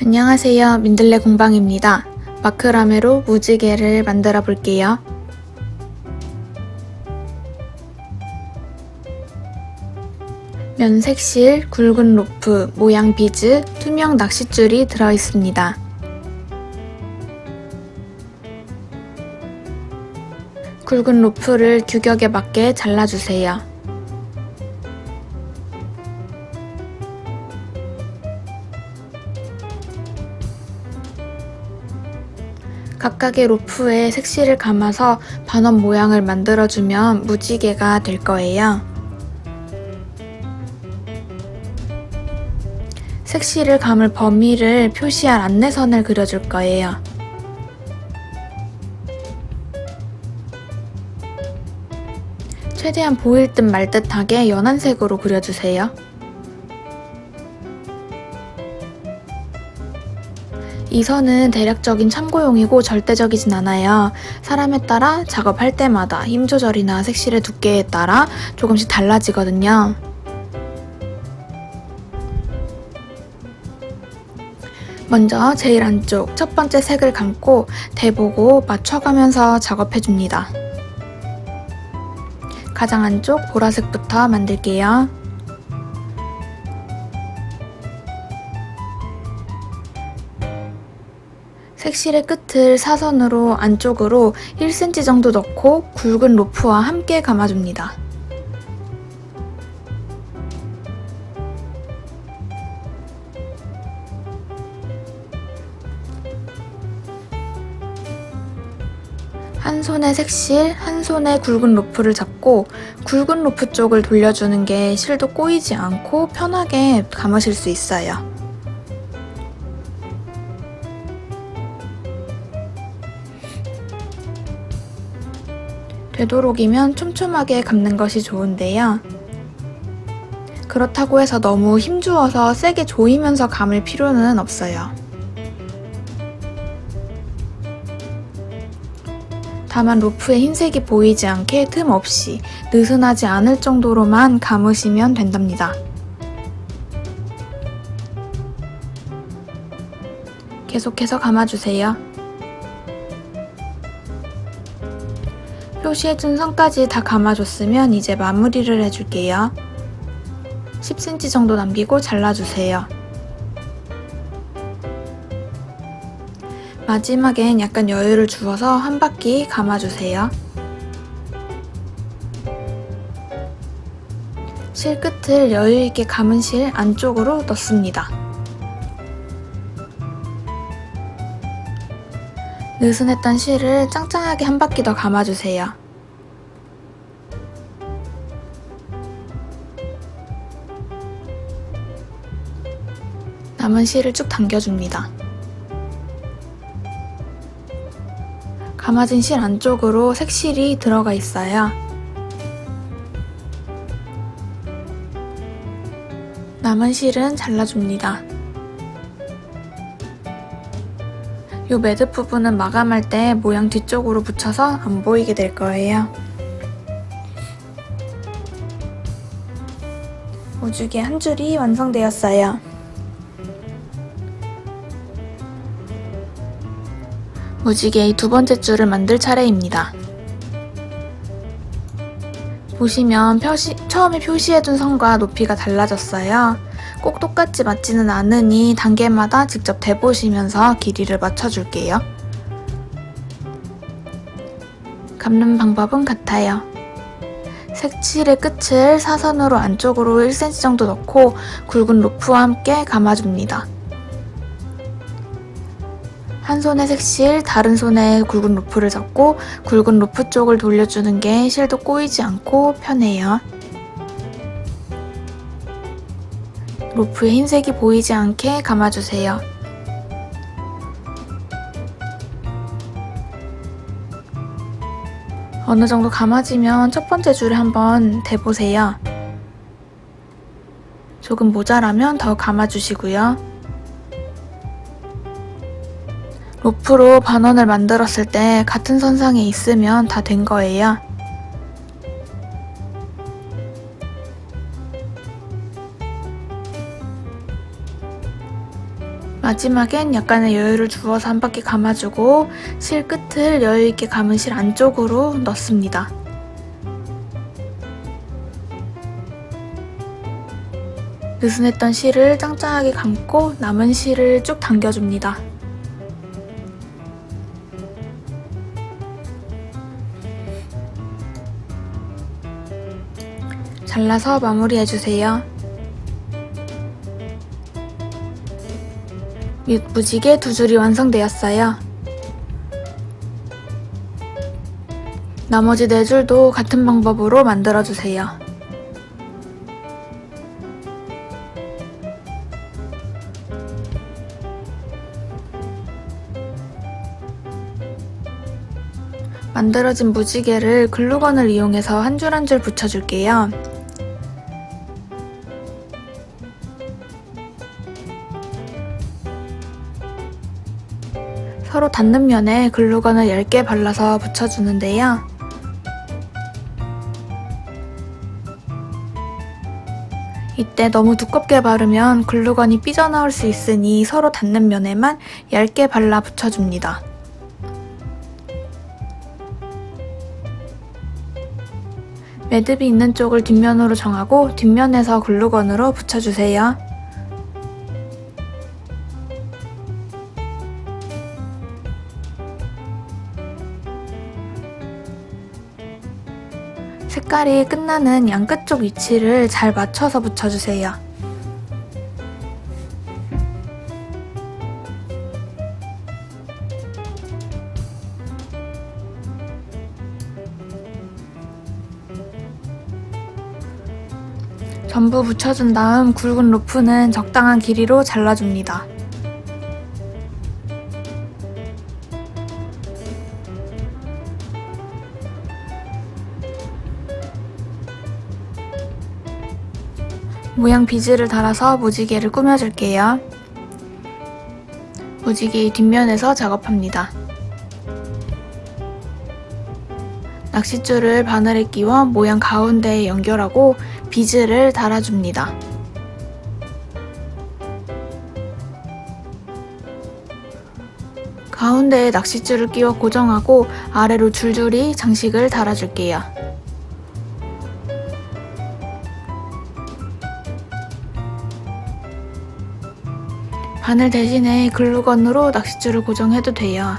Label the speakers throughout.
Speaker 1: 안녕하세요. 민들레 공방입니다. 마크라메로 무지개를 만들어 볼게요. 면색실, 굵은 로프, 모양 비즈, 투명 낚싯줄이 들어 있습니다. 굵은 로프를 규격에 맞게 잘라주세요. 각각의 로프에 색실을 감아서 반원 모양을 만들어주면 무지개가 될 거예요. 색실을 감을 범위를 표시할 안내선을 그려줄 거예요. 최대한 보일 듯 말 듯하게 연한 색으로 그려주세요. 이 선은 대략적인 참고용이고 절대적이진 않아요. 사람에 따라 작업할 때마다 힘 조절이나 색실의 두께에 따라 조금씩 달라지거든요. 먼저 제일 안쪽 첫 번째 색을 감고 대보고 맞춰가면서 작업해줍니다. 가장 안쪽 보라색부터 만들게요. 색실의 끝을 사선으로 안쪽으로 1cm 정도 넣고 굵은 로프와 함께 감아줍니다. 한 손에 색실, 한 손에 굵은 로프를 잡고 굵은 로프 쪽을 돌려주는 게 실도 꼬이지 않고 편하게 감으실 수 있어요. 되도록이면 촘촘하게 감는 것이 좋은데요. 그렇다고 해서 너무 힘주어서 세게 조이면서 감을 필요는 없어요. 다만 로프에 흰색이 보이지 않게 틈 없이 느슨하지 않을 정도로만 감으시면 된답니다. 계속해서 감아주세요. 표시해준 선까지 다 감아줬으면 이제 마무리를 해줄게요. 10cm 정도 남기고 잘라주세요. 마지막엔 약간 여유를 주어서 한 바퀴 감아주세요. 실 끝을 여유있게 감은 실 안쪽으로 넣습니다. 느슨했던 실을 짱짱하게 한 바퀴 더 감아주세요. 남은 실을 쭉 당겨줍니다. 감아진 실 안쪽으로 색실이 들어가 있어요. 남은 실은 잘라줍니다. 이 매듭 부분은 마감할 때 모양 뒤쪽으로 붙여서 안 보이게 될 거예요. 오죽에 한 줄이 완성되었어요. 무지개의 두 번째 줄을 만들 차례입니다. 보시면 표시, 처음에 표시해둔 선과 높이가 달라졌어요. 꼭 똑같이 맞지는 않으니 단계마다 직접 대보시면서 길이를 맞춰줄게요. 감는 방법은 같아요. 색칠의 끝을 사선으로 안쪽으로 1cm 정도 넣고 굵은 로프와 함께 감아줍니다. 한 손에 색실, 다른 손에 굵은 로프를 잡고 굵은 로프 쪽을 돌려주는 게 실도 꼬이지 않고 편해요. 로프에 흰색이 보이지 않게 감아주세요. 어느 정도 감아지면 첫 번째 줄에 한번 대보세요. 조금 모자라면 더 감아주시고요. 로프로 반원을 만들었을 때 같은 선상에 있으면 다 된 거예요. 마지막엔 약간의 여유를 주어서 한 바퀴 감아주고 실 끝을 여유있게 감은 실 안쪽으로 넣습니다. 느슨했던 실을 짱짱하게 감고 남은 실을 쭉 당겨줍니다. 잘라서 마무리해주세요. 윗 무지개 두 줄이 완성되었어요. 나머지 네 줄도 같은 방법으로 만들어주세요. 만들어진 무지개를 글루건을 이용해서 한 줄 한 줄 붙여줄게요. 서로 닿는 면에 글루건을 얇게 발라서 붙여주는데요. 이때 너무 두껍게 바르면 글루건이 삐져나올 수 있으니 서로 닿는 면에만 얇게 발라 붙여줍니다. 매듭이 있는 쪽을 뒷면으로 정하고 뒷면에서 글루건으로 붙여주세요. 색깔이 끝나는 양 끝 쪽 위치를 잘 맞춰서 붙여주세요. 전부 붙여준 다음 굵은 로프는 적당한 길이로 잘라줍니다. 모양 비즈를 달아서 무지개를 꾸며줄게요. 무지개 뒷면에서 작업합니다. 낚싯줄을 바늘에 끼워 모양 가운데에 연결하고 비즈를 달아줍니다. 가운데에 낚싯줄을 끼워 고정하고 아래로 줄줄이 장식을 달아줄게요. 바늘 대신에 글루건으로 낚싯줄을 고정해도 돼요.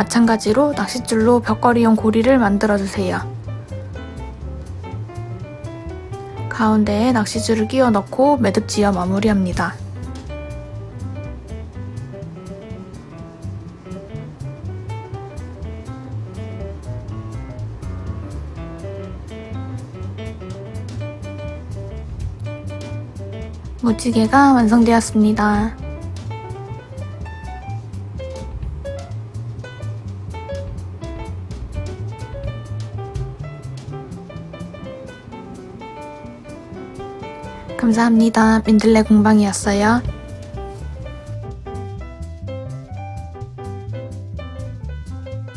Speaker 1: 마찬가지로 낚싯줄로 벽걸이용 고리를 만들어주세요. 가운데에 낚싯줄을 끼워 넣고 매듭 지어 마무리합니다. 무지개가 완성되었습니다. 감사합니다. 민들레 공방이었어요.